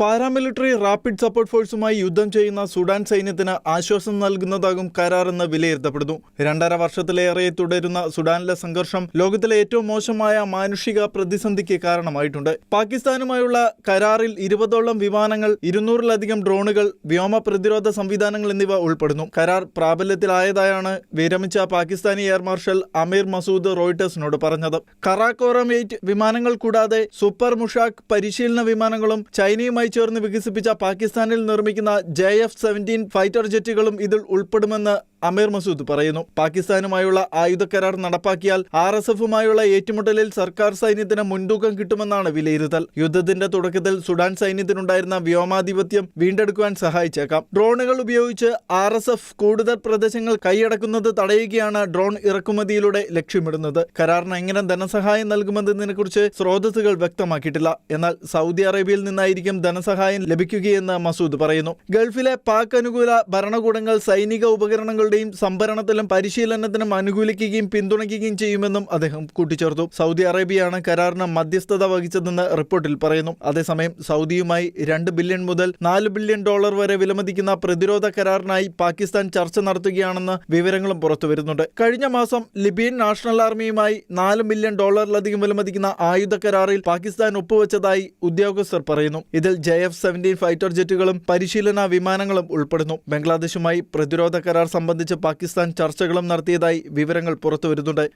Paramilitary rapid support ഫോഴ്സുമായി യുദ്ധം ചെയ്യുന്ന Sudan സൈന്യത്തിന് ആശ്വാസം നൽകുന്നതാകും കരാറെന്ന് വിലയിരുത്തപ്പെടുന്നു. രണ്ടര വർഷത്തിലേറെ തുടരുന്ന സുഡാനിലെ സംഘർഷം ലോകത്തിലെ ഏറ്റവും മോശമായ മാനുഷിക പ്രതിസന്ധിക്ക് കാരണമായിട്ടുണ്ട്. പാകിസ്ഥാനുമായുള്ള കരാറിൽ ഇരുപതോളം വിമാനങ്ങൾ ഇരുന്നൂറിലധികം ഡ്രോണുകൾ വ്യോമ പ്രതിരോധ സംവിധാനങ്ങൾ എന്നിവ ഉൾപ്പെടുന്നു. കരാർ പ്രാബല്യത്തിലായതായാണ് വിരമിച്ച പാകിസ്ഥാനി എയർ മാർഷൽ അമീർ മസൂദ് റോയിട്ടേഴ്സിനോട് പറഞ്ഞത്. കറാക്കോറം എയ്റ്റ് വിമാനങ്ങൾ കൂടാതെ സൂപ്പർ മുഷാഖ് പരിശീലന വിമാനങ്ങളും ചൈനയുമായി ചേർന്ന് വികസിപ്പിച്ച പാകിസ്ഥാനിൽ നിർമ്മിക്കുന്ന ജെ എഫ് സെവന്റീൻ ഫൈറ്റർ ജെറ്റുകളും ഇതിൽ ഉൾപ്പെടുമെന്ന് അമീർ മസൂദ് പറയുന്നു. പാകിസ്ഥാനുമായുള്ള ആയുധ കരാർ നടപ്പാക്കിയാൽ ആർ എസ് എഫുമായുള്ള ഏറ്റുമുട്ടലിൽ സർക്കാർ സൈന്യത്തിന് മുൻതൂക്കം കിട്ടുമെന്നാണ് വിലയിരുത്തൽ. യുദ്ധത്തിന്റെ തുടക്കത്തിൽ സുഡാൻ സൈന്യത്തിനുണ്ടായിരുന്ന വ്യോമാധിപത്യം വീണ്ടെടുക്കുവാൻ സഹായിച്ചേക്കാം. ഡ്രോണുകൾ ഉപയോഗിച്ച് ആർ എസ് എഫ് കൂടുതൽ പ്രദേശങ്ങൾ കൈയടക്കുന്നത് തടയുകയാണ് ഡ്രോൺ ഇറക്കുമതിയിലൂടെ ലക്ഷ്യമിടുന്നത്. കരാറിന് എങ്ങനെ ധനസഹായം നൽകുമെന്നതിനെക്കുറിച്ച് സ്രോതസ്സുകൾ വ്യക്തമാക്കിയിട്ടില്ല. എന്നാൽ സൗദി അറേബ്യയിൽ നിന്നായിരിക്കും ധനസഹായം ലഭിക്കുകയെന്ന് മസൂദ് പറയുന്നു. ഗൾഫിലെ പാക് അനുകൂല ഭരണകൂടങ്ങൾ സൈനിക ഉപകരണങ്ങളുടെയും സംഭരണത്തിലും പരിശീലനത്തിനും അനുകൂലിക്കുകയും പിന്തുണയ്ക്കുകയും ചെയ്യുമെന്നും അദ്ദേഹം കൂട്ടിച്ചേർത്തു. സൗദി അറേബ്യയാണ് കരാറിന് മധ്യസ്ഥത വഹിച്ചതെന്ന് റിപ്പോർട്ടിൽ പറയുന്നു. അതേസമയം സൗദിയുമായി രണ്ട് ബില്യൺ മുതൽ നാല് ബില്യൺ ഡോളർ വരെ വിലമതിക്കുന്ന പ്രതിരോധ കരാറിനായി പാകിസ്ഥാൻ ചർച്ച നടത്തുകയാണെന്ന് വിവരങ്ങളും പുറത്തുവരുന്നുണ്ട്. കഴിഞ്ഞ മാസം ലിബിയൻ നാഷണൽ ആർമിയുമായി നാല് മില്യൺ ഡോളറിലധികം വിലമതിക്കുന്ന ആയുധ കരാറിൽ പാകിസ്ഥാൻ ഒപ്പുവെച്ചതായി ഉദ്യോഗസ്ഥർ പറയുന്നു. ഇതിൽ ജെ എഫ് സെവന്റീൻ ഫൈറ്റർ ജെറ്റുകളും പരിശീലന വിമാനങ്ങളും ഉൾപ്പെടുന്നു. ബംഗ്ലാദേശുമായി പ്രതിരോധ കരാർ സംബന്ധിച്ച് പാകിസ്ഥാൻ ചർച്ചകളും നടത്തിയതായി വിവരങ്ങൾ പുറത്തുവരുന്നുണ്ട്.